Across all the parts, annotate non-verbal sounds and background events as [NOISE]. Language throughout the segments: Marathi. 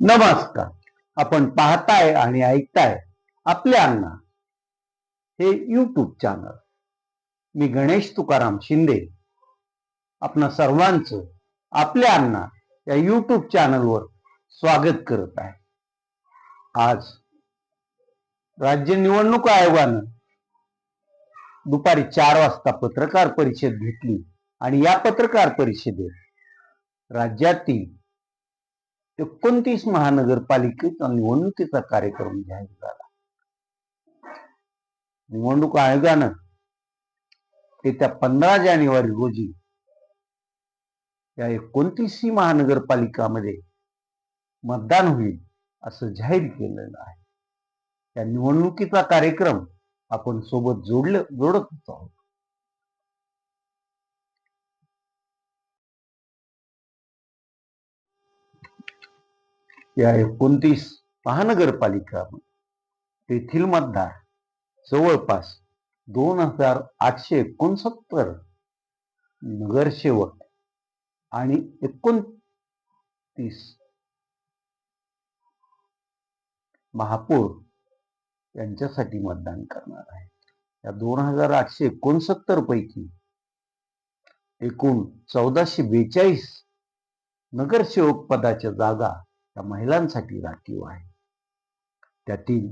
नमस्कार. आपण पाहताय आणि ऐकताय आपल्या अण्णा हे यूट्यूब चॅनल मी गणेश तुकाराम शिंदे. आपणा सर्वांचं आपल्या अण्णा या यूट्यूब चॅनलवर स्वागत करत आहे. आज राज्य निवडणूक आयोगानं दुपारी चार वाजता पत्रकार परिषद घेतली आणि या पत्रकार परिषदेत राज्यातील एकोणतीस महानगरपालिकेचा निवडणुकीचा कार्यक्रम जाहीर झाला. निवडणूक आयोगानं येत्या पंधरा जानेवारी रोजी या एकोणतीसही महानगरपालिकामध्ये मतदान होईल असं जाहीर केलेलं आहे. त्या निवडणुकीचा कार्यक्रम आपण सोबत जोडलं जोडत आहोत. या एकोणतीस महानगरपालिका तेथील मतदार. जवळपास दोन हजार आठशे एकोणसत्तर नगरसेवक आणि एकोणतीस महापौर यांच्यासाठी मतदान करणार आहे या दोन हजार आठशे एकोणसत्तर पैकी एकूण चौदाशे बेचाळीस नगरसेवक पदाच्या जागा त्या महिलांसाठी राखीव आहे. त्यातील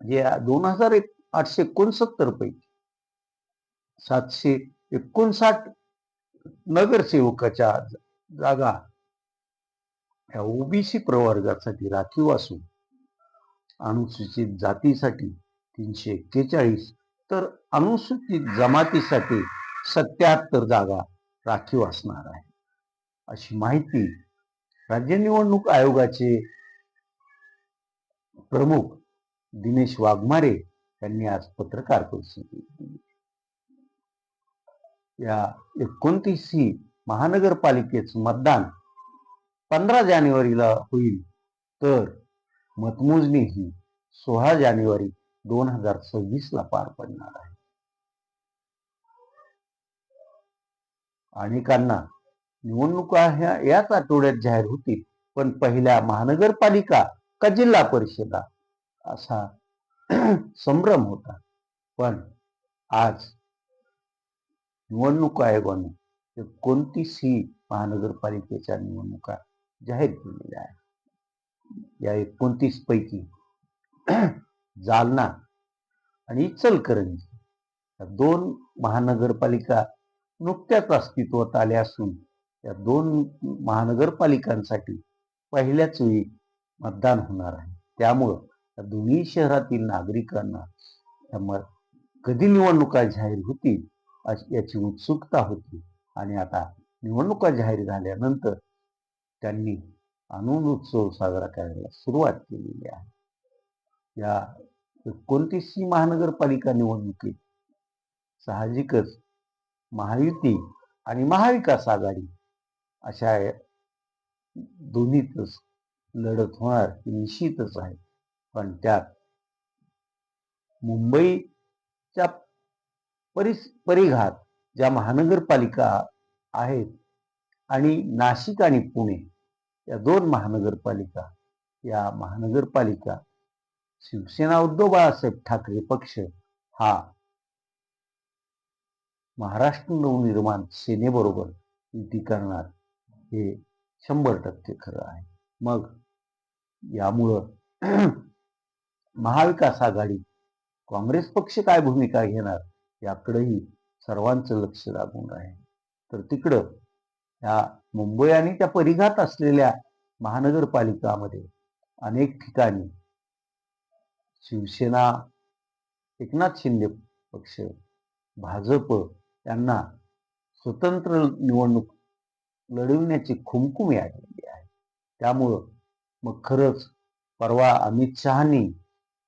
म्हणजे जे दोन हजार एक आठशे एकोणसत्तर पैकी सातशे एकोणसाठ नगरसेवकाच्या जागा ह्या ओबीसी प्रवर्गासाठी राखीव असून अनुसूचित जातीसाठी तीनशे एक्केचाळीस तर अनुसूचित जमातीसाठी सत्याहत्तर जागा राखीव असणार आहे. अशी माहिती राज्य निवडणूक आयोगाचे प्रमुख दिनेश वाघमारे यांनी आज पत्रकार परिषदेत दिली या एकोणतीसही महानगरपालिकेचं मतदान पंधरा जानेवारीला होईल. तर मतमोजणी ही सोळा जानेवारी दोन हजार सव्वीस ला पार पडणार आहे. अनेकांना निवडणुका ह्या याच आठवड्यात जाहीर होतील. पण पहिल्या महानगरपालिका का जिल्हा परिषदा? असा [CLEARS THROAT] संभ्रम होता. पण आज निवडणूक आयोगाने कोणतीसही महानगरपालिकेच्या निवडणुका जाहीर केलेल्या आहेत? या एकोणतीस पैकी [CLEARS THROAT] जालना आणि इचलकरंजी या दोन महानगरपालिका नुकत्याच अस्तित्वात आल्या असून या दोन महानगरपालिकांसाठी पहिल्याच वेळी मतदान होणार आहे. त्यामुळं या दोन्ही शहरातील नागरिकांना कधी निवडणुका जाहीर होतील याची उत्सुकता होती. आणि आता निवडणुका जाहीर झाल्यानंतर त्यांनी आनंद उत्सव साजरा करायला सुरुवात केलेली आहे. या एकोणतीसशी महानगरपालिका निवडणुकीत साहजिकच महायुती आणि महाविकास आघाडी अशा दोन्हीतच लढत होणार ही निश्चितच आहे. पण त्यात मुंबईच्या परिस परिघात ज्या महानगरपालिका आहेत आणि नाशिक आणि पुणे या दोन महानगरपालिका या महानगरपालिका शिवसेना उद्धव बाळासाहेब ठाकरे पक्ष हा महाराष्ट्र नवनिर्माण सेनेबरोबर युती करणार. हे शंभर टक्के खरं आहे. मग यामुळं [CLEARS THROAT] महाविकास आघाडी काँग्रेस पक्ष काय भूमिका घेणार? याकडेही सर्वांचं लक्ष लागून आहे. तर तिकडं या मुंबई आणि त्या परिघात असलेल्या महानगरपालिकामध्ये अनेक ठिकाणी शिवसेना एकनाथ शिंदे पक्ष भाजप यांना स्वतंत्र निवडणूक लढविण्याची खुमखुमी आलेली आहे. त्यामुळं मग खरंच परवा अमित शहानी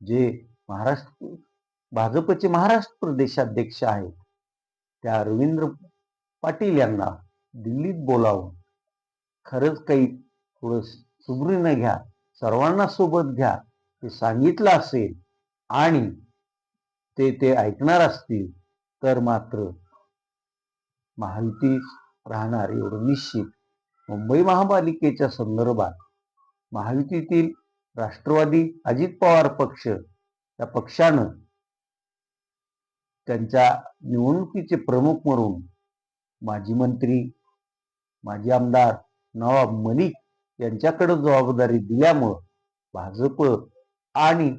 जे महाराष्ट्र भाजपचे महाराष्ट्र प्रदेशाध्यक्ष आहेत त्या रवींद्र पाटील यांना दिल्लीत बोलावून खरंच काही थोडं सुबरीनं घ्या सर्वांना सोबत घ्या ते सांगितलं असेल आणि ते ते ऐकणार असतील तर मात्र महायुती राहणार एवढं निश्चित. मुंबई महापालिकेच्या संदर्भात महायुतीतील राष्ट्रवादी अजित पवार पक्ष या पक्षानं त्यांच्या निवडणुकीचे प्रमुख म्हणून माजी मंत्री माजी आमदार नवाब मलिक यांच्याकडे जबाबदारी दिल्यामुळं भाजप आणि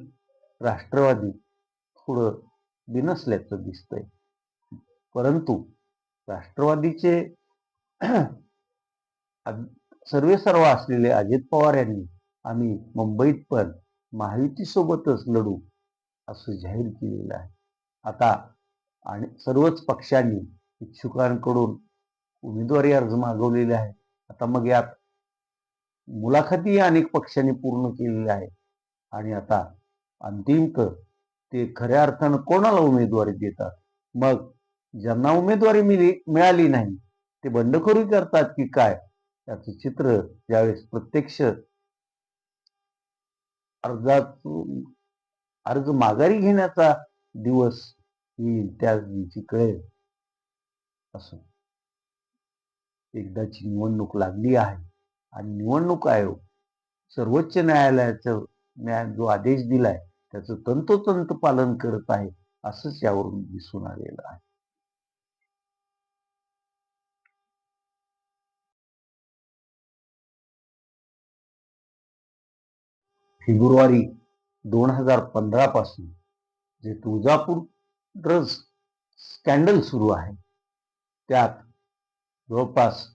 राष्ट्रवादी थोडं बिनसल्याचं दिसतंय. परंतु राष्ट्रवादीचे [CLEARS THROAT] सर्वे सर्व असलेले अजित पवार यांनी आम्ही मुंबईत पण महायुतीसोबतच लढू असं जाहीर केलेलं आहे. आता आणि सर्वच पक्षांनी इच्छुकांकडून उमेदवारी अर्ज मागवलेले आहे आता मग यात मुलाखती अनेक पक्षांनी पूर्ण केलेल्या आहे आणि आता अंतिमत ते खऱ्या अर्थानं कोणाला उमेदवारी देतात? मग ज्यांना उमेदवारी मिळाली नाही ते बंडखोरी करतात की काय? याचं चित्र ज्यावेळेस प्रत्यक्ष अर्जात अर्ज माघारी घेण्याचा दिवस येईल त्या दिवशी कळेल. असो. एकदाची निवडणूक लागली आहे आणि निवडणूक आयोग सर्वोच्च न्यायालयाचा न्याय जो आदेश दिलाय त्याचं तंतोतंत पालन करत आहे असंच यावरून दिसून आलेलं आहे. फेब्रुवारी दोन हजार पंधरापासून जे तुळजापूर ड्रग्ज स्कॅन्डल सुरू आहे. त्यात जवळपास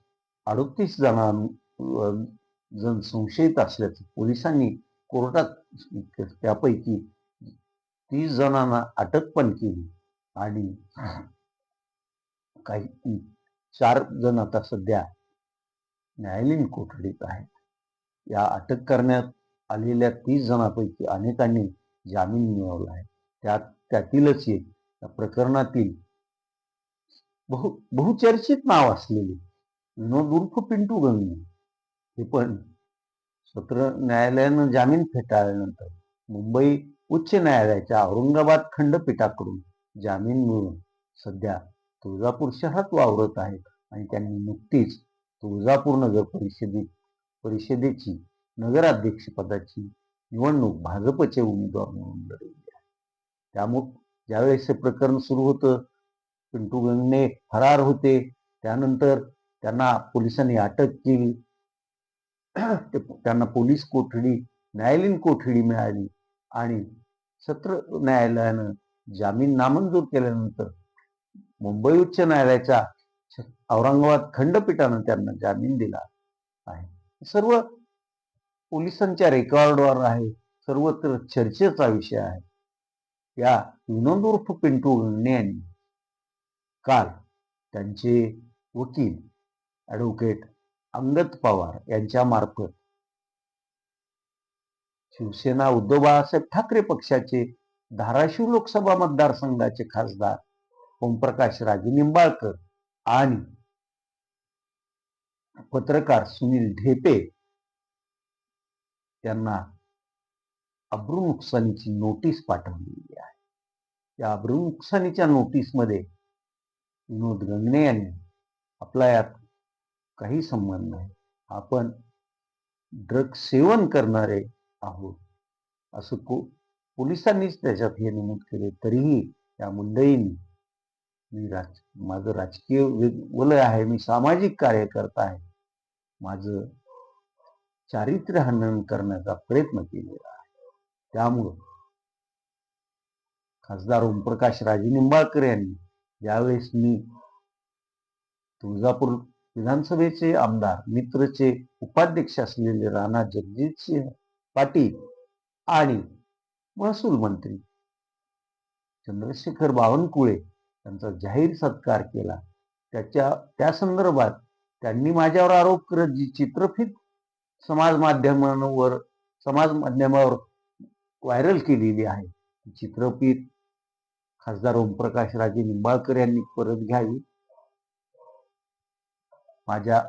अडतीस जणां जण संशयित असल्याचं पोलिसांनी कोर्टात त्यापैकी तीस जणांना अटक पण केली आणि काही चार जण आता सध्या न्यायालयीन कोठडीत आहेत. या अटक करण्यात आलेल्या तीस जणांपैकी अनेकांनी जामीन मिळवला आहे. त्यात त्यातीलच एक. त्या प्रकरणातील बहु बहुचर्चित नाव असलेले विनोद उर्फ पिंटू गंगे हे पण सत्र न्यायालयानं जामीन फेटाळल्यानंतर मुंबई उच्च न्यायालयाच्या औरंगाबाद खंडपीठाकडून जामीन मिळून सध्या तुळजापूर शहरात वावरत आहेत. आणि त्यांनी नुकतीच तुळजापूर नगर परिषदेत परिषदेची नगराध्यक्षपदाची निवडणूक भाजपचे उमेदवार म्हणून लढवली आहे. त्यामुळे ज्यावेळेस हे प्रकरण सुरू होतं पिंटू गंगणे फरार होते त्यानंतर त्यांना पोलिसांनी अटक केली. त्यांना पोलीस कोठडी न्यायालयीन कोठडी मिळाली आणि सत्र न्यायालयानं जामीन नामंजूर केल्यानंतर मुंबई उच्च न्यायालयाच्या औरंगाबाद खंडपीठानं त्यांना जामीन दिला आहे. सर्व पोलिसांच्या रेकॉर्डवर आहे. सर्वत्र चर्चेचा विषय आहे. या विनोद उर्फ पिंटू गंगणे यांनी काल त्यांचे वकील ॲडव्होकेट अंगद पवार यांच्या मार्फत शिवसेना उद्धव बाळासाहेब ठाकरे पक्षाचे धाराशिव लोकसभा मतदारसंघाचे खासदार ओमप्रकाश राजे निंबाळकर आणि पत्रकार सुनील ढेपे त्यांना अब्रू नुकसानीची नोटीस पाठवलेली आहे. या अब्रू नुकसानीच्या नोटीसमध्ये विनोद गंगणे यांनी आपला यात काही संबंध नाही आपण ड्रग सेवन करणारे आहोत. असं को पोलिसांनीच त्याच्यात हे नमूद केले तरीही त्या मुंडईंनी मी राज माझं राजकीय वलय आहे मी सामाजिक कार्यकर्ता आहे. माझं चारित्र्य हनन करण्याचा प्रयत्न केलेला आहे. त्यामुळं खासदार ओमप्रकाश राजे निंबाळकर यांनी ज्यावेळेस मी तुळजापूर विधानसभेचे आमदार मित्रचे उपाध्यक्ष असलेले राणा जगजितसिंह पाटील आणि महसूल मंत्री चंद्रशेखर बावनकुळे यांचा जाहीर सत्कार केला. त्याच्या त्या संदर्भात त्यांनी माझ्यावर आरोप करत जी चित्रफित समाज माध्यमांवर समाज माध्यमावर व्हायरल केलेली आहे. चित्रपीठ खासदार ओमप्रकाश राजे निंबाळकर यांनी परत घ्यावी. माझ्या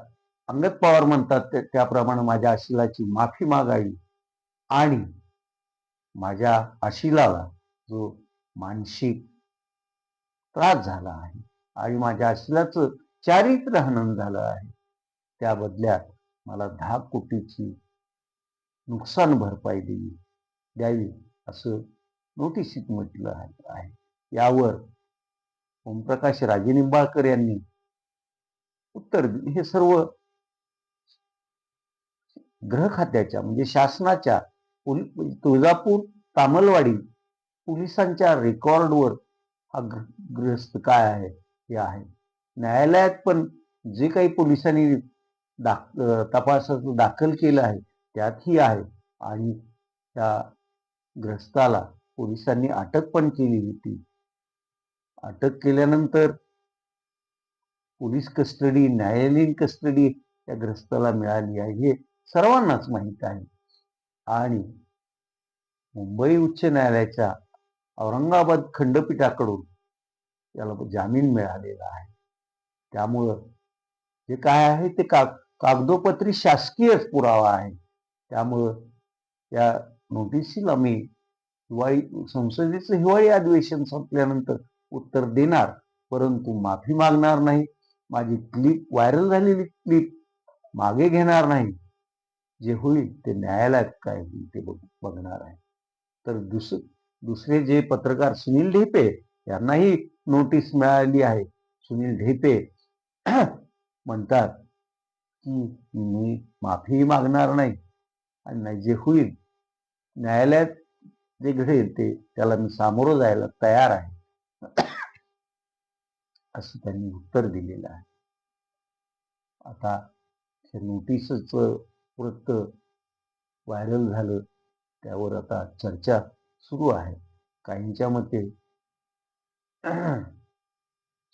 अंगद पवार म्हणतात त्याप्रमाणे माझ्या आशिलाची माफी मागावी. आणि माझ्या अशिलाला जो मानसिक त्रास झाला आहे आणि माझ्या अशिलाचं चारित्र्य हनन झालं आहे. त्या बदल्यात मला दहा कोटीची नुकसान भरपाई देवी द्यावी असं नोटिसीत म्हटलं आहे. यावर ओमप्रकाश राजेनिंबाळकर यांनी उत्तर हे सर्व ग्रह खात्याच्या म्हणजे शासनाच्या म्हणजे तुळजापूर तामलवाडी पोलिसांच्या रेकॉर्डवर हा ग्रस्त काय आहे हे आहे. न्यायालयात पण जे काही पोलिसांनी दाख तपासात दाखल केलं आहे. त्यातही आहे. आणि त्या ग्रस्ताला पोलिसांनी अटक पण केली होती. अटक केल्यानंतर पोलीस कस्टडी न्यायालयीन कस्टडी त्या ग्रस्ताला मिळाली आहे. हे सर्वांनाच माहीत आहे. आणि मुंबई उच्च न्यायालयाच्या औरंगाबाद खंडपीठाकडून त्याला जामीन मिळालेला आहे. त्यामुळं जे काय आहे ते का कागदोपत्री शासकीयच पुरावा आहे. त्यामुळं त्या नोटिसीला मी हिवाळी संसदेचं हिवाळी अधिवेशन संपल्यानंतर उत्तर देणार परंतु माफी मागणार नाही. माझी क्लिप व्हायरल झालेली क्लिप मागे घेणार नाही. जे होईल ते न्यायालयात काय होईल ते बघ बघणार आहे. तर दुस दुसरे जे पत्रकार सुनील ढेपे यांनाही नोटीस मिळाली आहे. सुनील ढेपे [CLEARS THROAT] म्हणतात की मी माफी मागणार नाही आणि नाही जे होईल न्यायालयात जे घडेल ते त्याला मी सामोरं जायला तयार आहे. असं त्यांनी उत्तर दिलेलं आहे. आता हे नोटीसच वृत्त व्हायरल झालं त्यावर आता चर्चा सुरू आहे. काहींच्या मते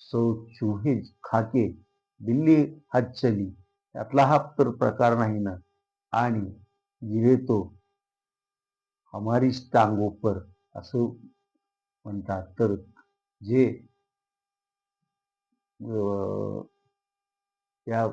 सौ चूहे खाके दिल्ली हज चली त्यातला हा तर प्रकार नाही ना. आणि गिरे तो हमारी टांगोपर असं म्हणतात. तर जे त्या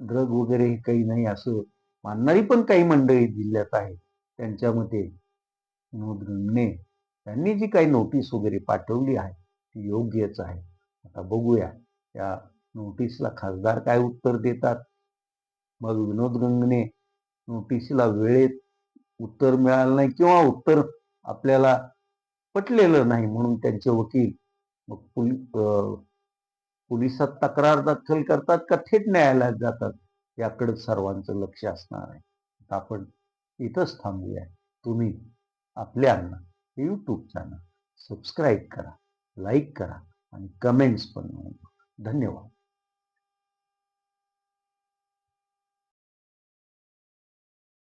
ड्रग वगैरे हे काही नाही असं मानणारी पण काही मंडळी जिल्ह्यात आहे त्यांच्या मते विनोद गंगणे त्यांनी जी काही नोटीस वगैरे पाठवली आहे ती योग्यच आहे. आता बघूया त्या नोटीसला खासदार काय उत्तर देतात? मग विनोद गंगने नोटीसला वेळेत उत्तर मिळालं नाही किंवा उत्तर आपल्याला पटलेलं नाही म्हणून त्यांचे वकील मग पोलि अं, पोलिसात तक्रार दाखल करतात का थेट न्यायालयात जातात? याकडे सर्वांचं लक्ष असणार आहे. आपण इथंच थांबूया. तुम्ही आपल्यांना हे यूट्यूब चॅनल सबस्क्राईब करा लाईक करा आणि कमेंट्स पण नोंदवा. धन्यवाद.